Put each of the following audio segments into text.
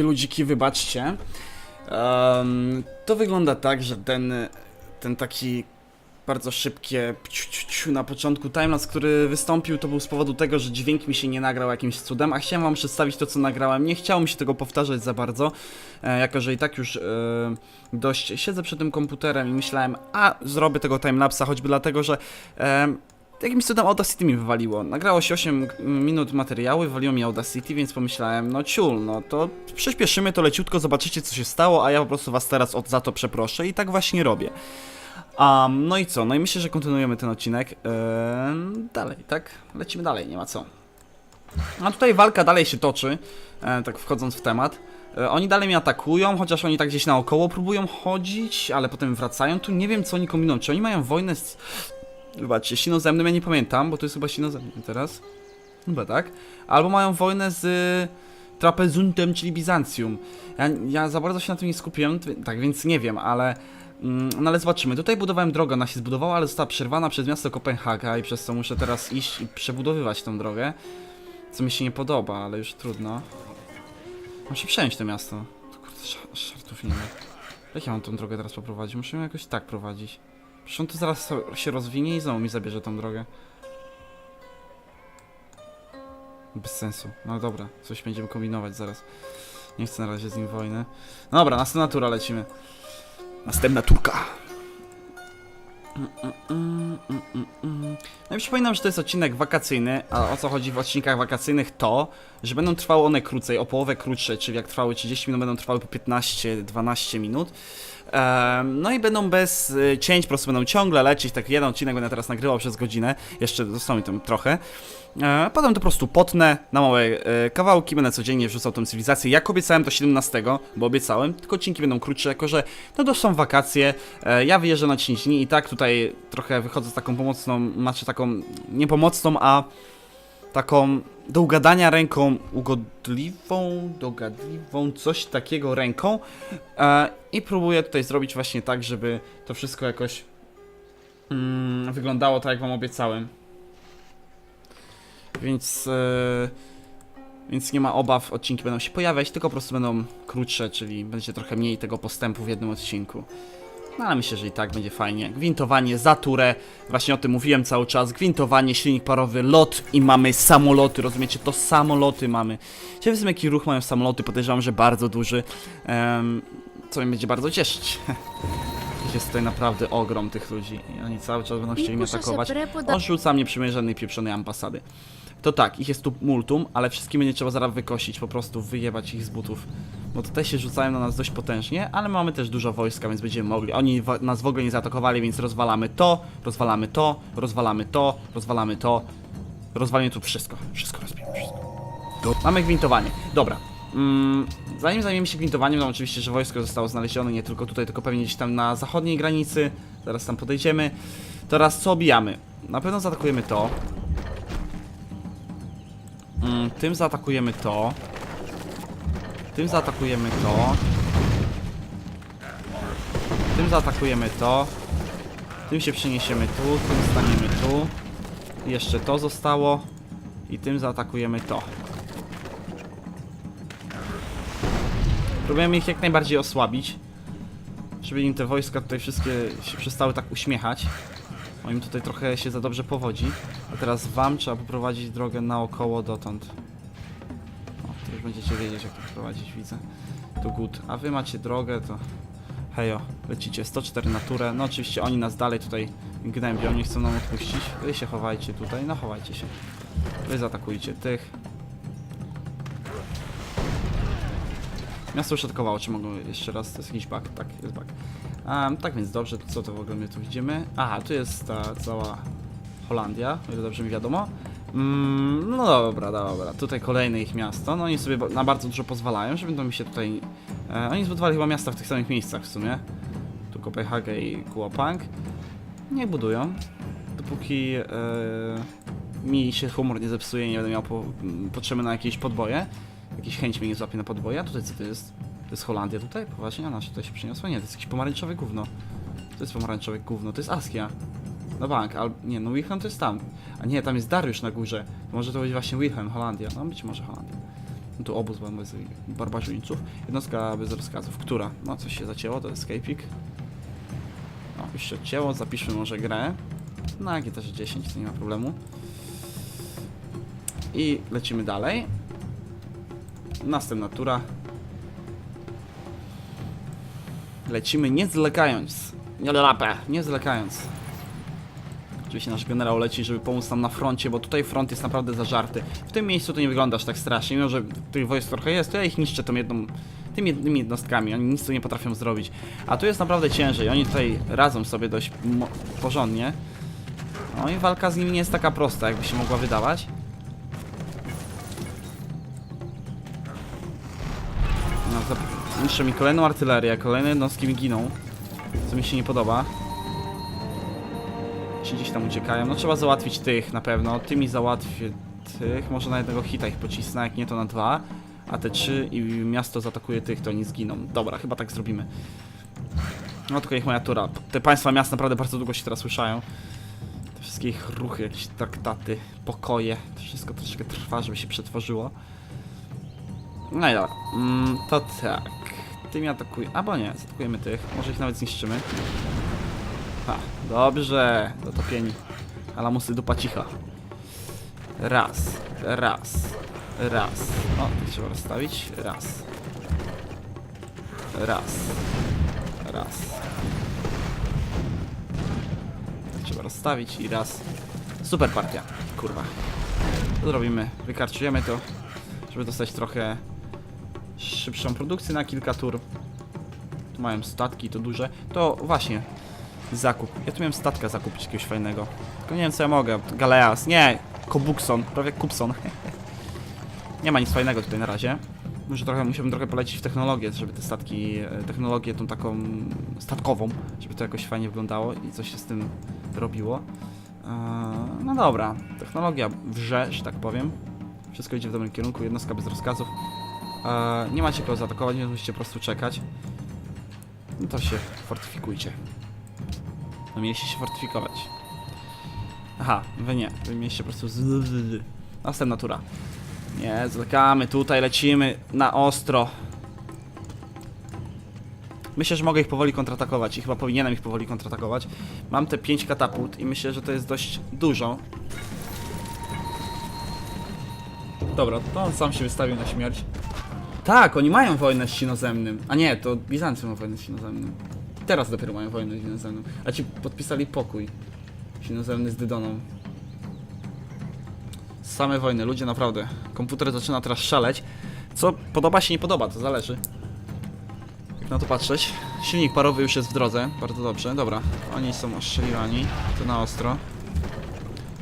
Ludziki, wybaczcie. Em, to wygląda tak, że ten, ten taki bardzo szybkie na początku timelapse, który wystąpił, to był z powodu tego, że dźwięk mi się nie nagrał jakimś cudem, a chciałem wam przedstawić to, co nagrałem. Nie chciało mi się tego powtarzać za bardzo, e, jako że i tak już e, dość siedzę przed tym komputerem i myślałem, a zrobię tego timelapsa, choćby dlatego, że e, jakimś cudem Audacity mi wywaliło. Nagrało się 8 minut materiału, wywaliło mi Audacity, więc pomyślałem, no ciul, no to przyspieszymy to leciutko, zobaczycie co się stało, a ja po prostu was teraz od, za to przeproszę i tak właśnie robię. Um, no i co? No i myślę, że kontynuujemy ten odcinek. Eee, dalej, tak? Lecimy dalej, nie ma co. A tutaj walka dalej się toczy, e, tak wchodząc w temat. E, oni dalej mnie atakują, chociaż oni tak gdzieś naokoło próbują chodzić, ale potem wracają. Tu nie wiem, co oni kombinują. Czy oni mają wojnę z... Zobaczcie, sinozemnym ja nie pamiętam, bo to jest chyba sinozemnym teraz. Chyba tak. Albo mają wojnę z y, Trapezuntem, czyli Bizancjum. Ja, ja za bardzo się na tym nie skupiłem, tak więc nie wiem, ale... Mm, No ale zobaczymy. Tutaj budowałem drogę, ona się zbudowała, ale została przerwana przez miasto Kopenhaga i przez co muszę teraz iść i przebudowywać tą drogę. Co mi się nie podoba, ale już trudno. Muszę przejąć to miasto. To Kurde, szartów nie ma. Jak ja mam tą drogę teraz poprowadzić? Muszę ją jakoś tak prowadzić. Przecież on tu zaraz się rozwinie i znowu mi zabierze tą drogę. Bez sensu. No dobra, coś będziemy kombinować zaraz. Nie chcę na razie z nim wojny. No dobra, następna tura lecimy. Następna turka. No i przypominam, że to jest odcinek wakacyjny, a o co chodzi w odcinkach wakacyjnych to, że będą trwały one krócej, o połowę krótsze, czyli jak trwały 30 minut, będą trwały po 15-12 minut. No i będą bez y, cięć, po prostu będą ciągle lecieć, tak jeden odcinek będę teraz nagrywał przez godzinę, jeszcze zostało mi tam trochę. E, Potem to po prostu potnę na małe e, kawałki, będę codziennie wrzucał tą cywilizację. Jak obiecałem to 17, bo obiecałem, tylko odcinki będą krótsze, jako że no to są wakacje. E, Ja wyjeżdżam na 10 dni i tak tutaj trochę wychodzę z taką pomocną, znaczy taką nie pomocną, a taką do ugadania ręką ugodliwą, dogadliwą, coś takiego ręką i próbuję tutaj zrobić właśnie tak, żeby to wszystko jakoś mm, wyglądało tak, jak wam obiecałem. Więc, e, więc nie ma obaw, odcinki będą się pojawiać, tylko po prostu będą krótsze, czyli będzie trochę mniej tego postępu w jednym odcinku. No ale myślę, że i tak będzie fajnie. Gwintowanie, zaturę, właśnie o tym mówiłem cały czas. Gwintowanie, silnik parowy, lot i mamy samoloty, rozumiecie? To samoloty mamy. Ciekawe jestem, jaki ruch mają samoloty, podejrzewam, że bardzo duży. Em, co mnie będzie bardzo cieszyć. Jest tutaj naprawdę ogrom tych ludzi i oni cały czas będą chcieli mnie atakować. prepoda- Odrzucam, nie przyjmuję żadnej pieprzonej ambasady. To tak, ich jest tu multum, ale wszystkim będzie trzeba zaraz wykosić, po prostu wyjebać ich z butów. Bo tutaj się rzucają na nas dość potężnie, ale mamy też dużo wojska, więc będziemy mogli. Oni nas w ogóle nie zaatakowali, więc rozwalamy to, rozwalamy to, rozwalamy to, rozwalamy to. Rozwalimy tu wszystko. Wszystko rozbijemy, wszystko. Mamy gwintowanie. Dobra. Mm, zanim zajmiemy się gwintowaniem, no oczywiście, że wojsko zostało znalezione nie tylko tutaj, tylko pewnie gdzieś tam na zachodniej granicy. Zaraz tam podejdziemy. Teraz co obijamy? Na pewno zaatakujemy to. Mm, tym zaatakujemy to. Tym zaatakujemy to. Tym zaatakujemy to. Tym się przeniesiemy tu, tym staniemy tu. Jeszcze to zostało. I tym zaatakujemy to. Próbujemy ich jak najbardziej osłabić. Żeby im te wojska tutaj wszystkie się przestały tak uśmiechać. Bo im tutaj trochę się za dobrze powodzi. A teraz wam trzeba poprowadzić drogę naokoło dotąd. O, to już będziecie wiedzieć jak to prowadzić, widzę. To good. A wy macie drogę, to... Hejo, lecicie 104 na turę. No oczywiście oni nas dalej tutaj gnębią, nie chcą nam odpuścić. Wy się chowajcie tutaj, no chowajcie się. Wy zaatakujcie tych. Miasto już atakowało, czy mogą jeszcze raz? To jest jakiś bug? Tak, jest bug. Um, tak więc dobrze, co to w ogóle my tu widzimy? Aha, tu jest ta cała Holandia, o ile dobrze mi wiadomo. Mm, no dobra, dobra, tutaj kolejne ich miasto. No oni sobie na bardzo dużo pozwalają, że będą mi się tutaj... E, oni zbudowali chyba miasta w tych samych miejscach w sumie. Tu Kopenhagę i Kuopang. Nie budują, dopóki e, mi się humor nie zepsuje, nie będę miał po, potrzeby na jakieś podboje. Jakiś chęć mnie nie złapie na podboje. A tutaj co to jest? To jest Holandia tutaj? Poważnie? A nasze tutaj się przyniosło? Nie, to jest jakieś pomarańczowe gówno. To jest pomarańczowe gówno, to jest Askia. No bank, ale nie, no Wilhelm to jest tam. A nie, tam jest Dariusz na górze. To może to być właśnie Wilhelm, Holandia. No być może Holandia. No tu obóz barbarzyńców. Jednostka bez rozkazów. Która? No coś się zacięło, to escaping. No, już się odcięło, zapiszmy może grę. Na GTR 10 to nie ma problemu. I lecimy dalej. Następna tura. Lecimy nie zwlekając. Nie lapę, nie zwlekając. Oczywiście nasz generał leci, żeby pomóc nam na froncie, bo tutaj front jest naprawdę zażarty. W tym miejscu to nie wygląda aż tak strasznie, mimo że tych wojsk trochę jest, to ja ich niszczę tą jedną, tymi jednymi jednostkami, oni nic tu nie potrafią zrobić. A tu jest naprawdę ciężej, oni tutaj radzą sobie dość porządnie. No i walka z nimi nie jest taka prosta, jakby się mogła wydawać. Niszczę mi kolejną artylerię, kolejne jednostki mi giną, co mi się nie podoba. Ci gdzieś tam uciekają. No trzeba załatwić tych na pewno. Tymi załatwię tych. Może na jednego hita ich pocisnę, jak nie to na dwa. A te trzy i miasto zaatakuje tych, to oni zginą. Dobra, chyba tak zrobimy. No tylko ich moja tura. Te państwa miast naprawdę bardzo długo się teraz słyszają. Te wszystkie ich ruchy, jakieś traktaty, pokoje. To wszystko troszeczkę trwa, żeby się przetworzyło. No i dobra. Mm, to tak. Tymi atakuj... Albo nie, zaatakujemy tych. Może ich nawet zniszczymy. Ha, dobrze, dotopieni. Alamusy dupa cicha. Raz, raz, raz. O, to trzeba rozstawić. Raz. Raz. Raz. Trzeba rozstawić i raz. Super partia, kurwa. To zrobimy. Wykarczujemy to, żeby dostać trochę szybszą produkcję na kilka tur. Tu mają statki, to duże. To właśnie, Zakup. Ja tu miałem statka zakupić jakiegoś fajnego. Tylko nie wiem co ja mogę. Galeas. Nie! Kobukson. Prawie Kupson. nie ma nic fajnego tutaj na razie. Może trochę, musiałbym trochę polecić w technologię, żeby te statki, e, technologię tą taką statkową, żeby to jakoś fajnie wyglądało i coś się z tym robiło. Eee, no dobra, technologia wrze, że tak powiem. Wszystko idzie w dobrym kierunku, jednostka bez rozkazów. Eee, nie macie kogo zaatakować, więc musicie po prostu czekać. No to się fortyfikujcie. No mieliście się fortyfikować. Aha, wy nie. Wy mieliście po prostu z- Następna tura. Nie, zwlekamy, tutaj lecimy na ostro. Myślę, że mogę ich powoli kontratakować i chyba powinienem ich powoli kontratakować. Mam te 5 katapult i myślę, że to jest dość dużo. Dobra, to on sam się wystawił na śmierć. Tak, oni mają wojnę z Sinozemnym. A nie, to Bizancjum ma wojnę z Sinozemnym. Teraz dopiero mają wojnę z Sinozemnym. A ci podpisali pokój. Sinozemny z Dydoną. Same wojny, ludzie naprawdę. Komputer zaczyna teraz szaleć. Co podoba się, nie podoba, to zależy. Jak na to patrzeć. Silnik parowy już jest w drodze, bardzo dobrze. Dobra, oni są ostrzeliwani. To na ostro.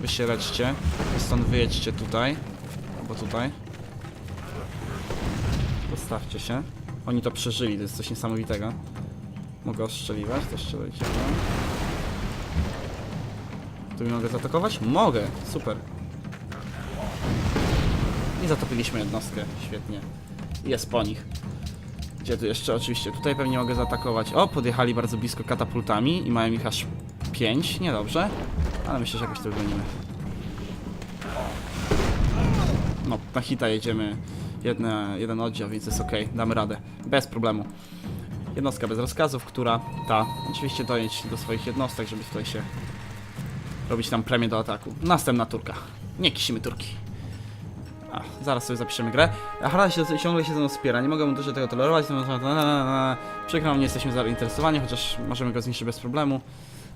Wy się leczcie. Stąd wyjedźcie tutaj. Albo tutaj. Postawcie się. Oni to przeżyli, to jest coś niesamowitego. Mogę ostrzeliwać, to strzelajcie. Tu mi mogę zaatakować? Mogę, super. I zatopiliśmy jednostkę, świetnie. Jest po nich. Gdzie tu jeszcze? Oczywiście, tutaj pewnie mogę zaatakować. O, podjechali bardzo blisko katapultami i mają ich aż 5, niedobrze. Ale myślę, że jakoś to wygonimy. No, na hita jedziemy jedne, jeden oddział, więc jest ok, damy radę. Bez problemu. Jednostka bez rozkazów, która ta oczywiście dojedź do swoich jednostek, żeby tutaj się robić nam premię do ataku. Następna turka. Nie kisimy turki. A, zaraz sobie zapiszemy grę. Harald się, ciągle się ze mną wspiera, nie mogę mu dłużej tego tolerować. na, na, na. Przykro, nie jesteśmy zainteresowani, chociaż możemy go zniszczyć bez problemu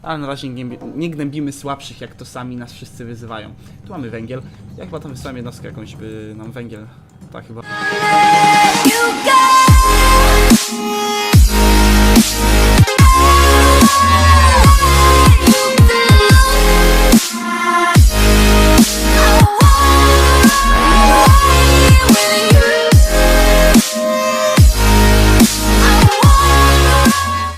ale na razie nie, gnębimy słabszych, jak to sami nas wszyscy wyzywają. Tu mamy węgiel. Ja chyba tam wysłałem jednostkę jakąś, by nam węgiel... Tak chyba...